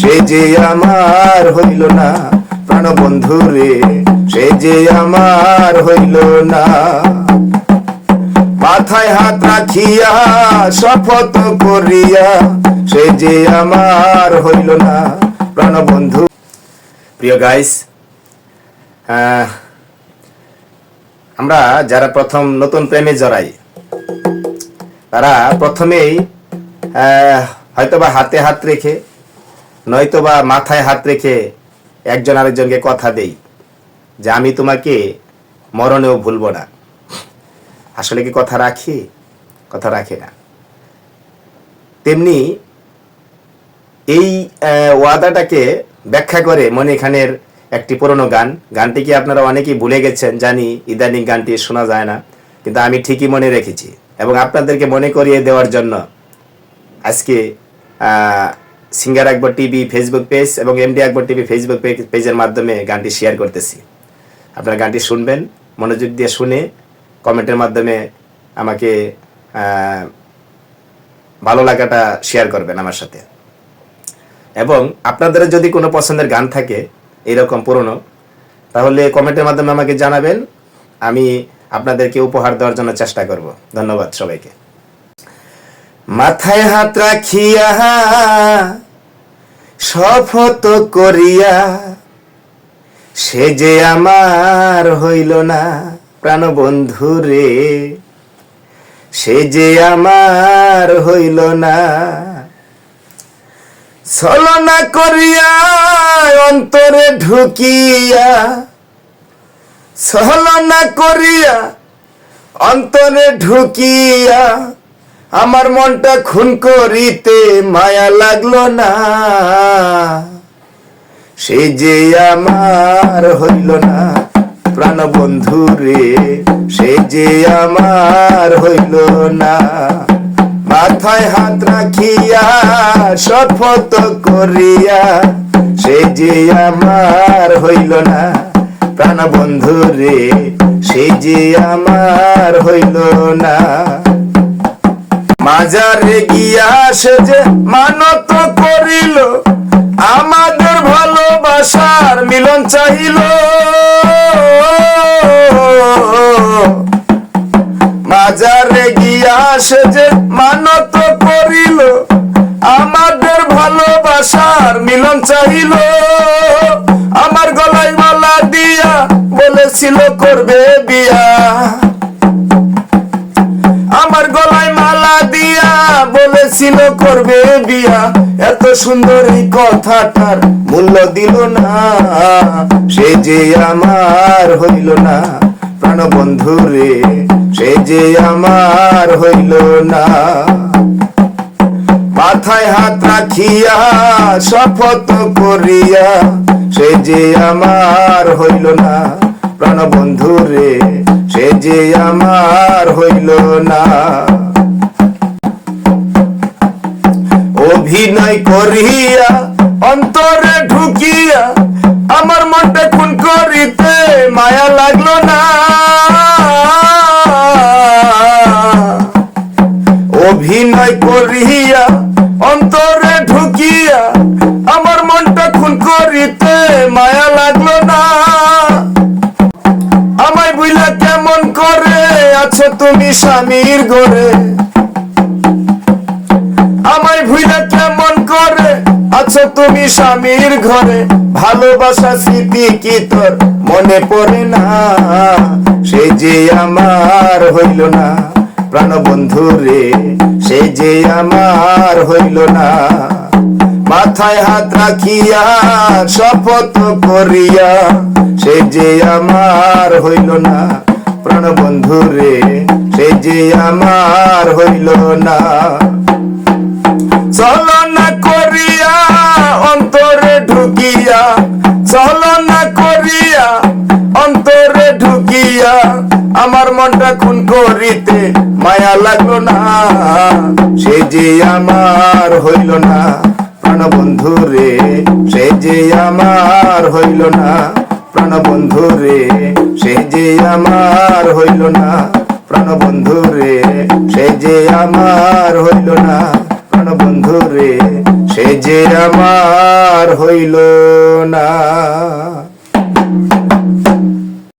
সে যে আমার হইল না, প্রাণ বন্ধু রে, সে যে আমার হইল না। মাথায় হাত রাখিয়া, শপথ করিয়া, সে যে আমার হইল না, প্রাণ বন্ধু। প্রিয় গাইস আমরা যারা প্রথম নতুন প্রেমে জড়াই, তারা প্রথমেই হয়তোবা হাতে হাত রেখে নয়তোবা মাথায় হাত রেখে একজন আরেকজনকে কথা দেই যে আমি তোমাকে মরণেও ভুলবো না। আসলে কি কথা রাখি? কথা রাখে না। তেমনি এই ওয়াদাটাকে ব্যাখ্যা করে মনে খানের একটি পুরনো গান। গানটি কি আপনারা অনেকেই ভুলে গেছেন? জানি ইদানিং গানটি শোনা যায় না, কিন্তু আমি ঠিকই মনে রেখেছি। এবং আপনাদেরকে মনে করিয়ে দেওয়ার জন্য আজকে singer Akbar TV Facebook page এবং এমডি আকবর টিভি ফেসবুক পেজের মাধ্যমে গানটি শেয়ার করতেছি। আপনারা গানটি শুনবেন, মনোযোগ দিয়ে শুনে কমেন্টের মাধ্যমে আমাকে ভালো লাগাটা শেয়ার করবেন আমার সাথে। এবং আপনাদের যদি কোনো পছন্দের গান থাকে এরকম পুরনো, তাহলে কমেন্টের মাধ্যমে আমাকে জানাবেন, আমি আপনাদেরকে উপহার দেওয়ার জন্য চেষ্টা করব। ধন্যবাদ সবাইকে। মাথায় হাত রাখিয়া শপথ করিয়া, সে যে আমার হইল না প্রাণবন্ধু রে, সে যে আমার হইল না। ছলনা করিয়া অন্তরে ঢুকিয়া, ছলনা করিয়া অন্তরে ঢুকিয়া আমার মনটা খুন করিতে মায়া লাগল না। সে যে আমার হইল না, প্রাণ বন্ধু রে, সে যে আমার হইল না। মাথায় হাত রাখিয়া, শপথ করিয়া, সে যে আমার হইল না, প্রাণ বন্ধু রে, সে যে আমার হইল না। মাজারে গিয়া সে যে মানত করিল, আমাদের ভালোবাসার মিলন চাহিল। মাজারে গিয়া সে যে মানত করিল, আমাদের ভালোবাসার মিলন চাহিল। আমার গলায় মালা দিয়া বলেছিল, করবে বিয়া? মালা দিয়া বলেছিল, করবে বিয়া? এত সুন্দর এই কথাটার মূল্য দিল না। সে যে আমার হইল না, প্রাণ বন্ধু রে, সে যে আমার হইল না। মাথায় হাত রাখিয়া, শপথ করিয়া, সে যে আমার হইল না, প্রাণ বন্ধু রে, সে যে আমার হইল না। করিয়া, অন্তরে ঢুকিয়া, আমার মনটা খুন করিতে মায়া লাগল না। অভিনয় করিয়া, অন্তরে ঢুকিয়া, আমার মনটা খুন করিতে মায়া লাগল না। আমায় বুঝলা কেমন করে, আছো তুমি স্বামীর ঘরে। আছো তুমি স্বামীর ঘরে, ভালোবাসা স্মৃতি কি তোর মনে পড়ে না? সে যে আমার হইল না প্রাণ বন্ধু রে, সে যে আমার হইল না। মাথায় হাত রাখিয়া, শপথ করিয়া, সে যে আমার হইল না প্রাণ বন্ধু রে, সে যে আমার হইল না। চলনা করিয়া আমার মনটা খুন করিতে মায়া লাগল না। সে যে আমার হইল না, প্রাণ বন্ধু রে, সে যে আমার হইল না, প্রাণ বন্ধু রে, সে যে আমার হইল না, প্রাণ বন্ধু রে, সে যে আমার হইল না, প্রাণ বন্ধু রে, সে যে আমার হইল না।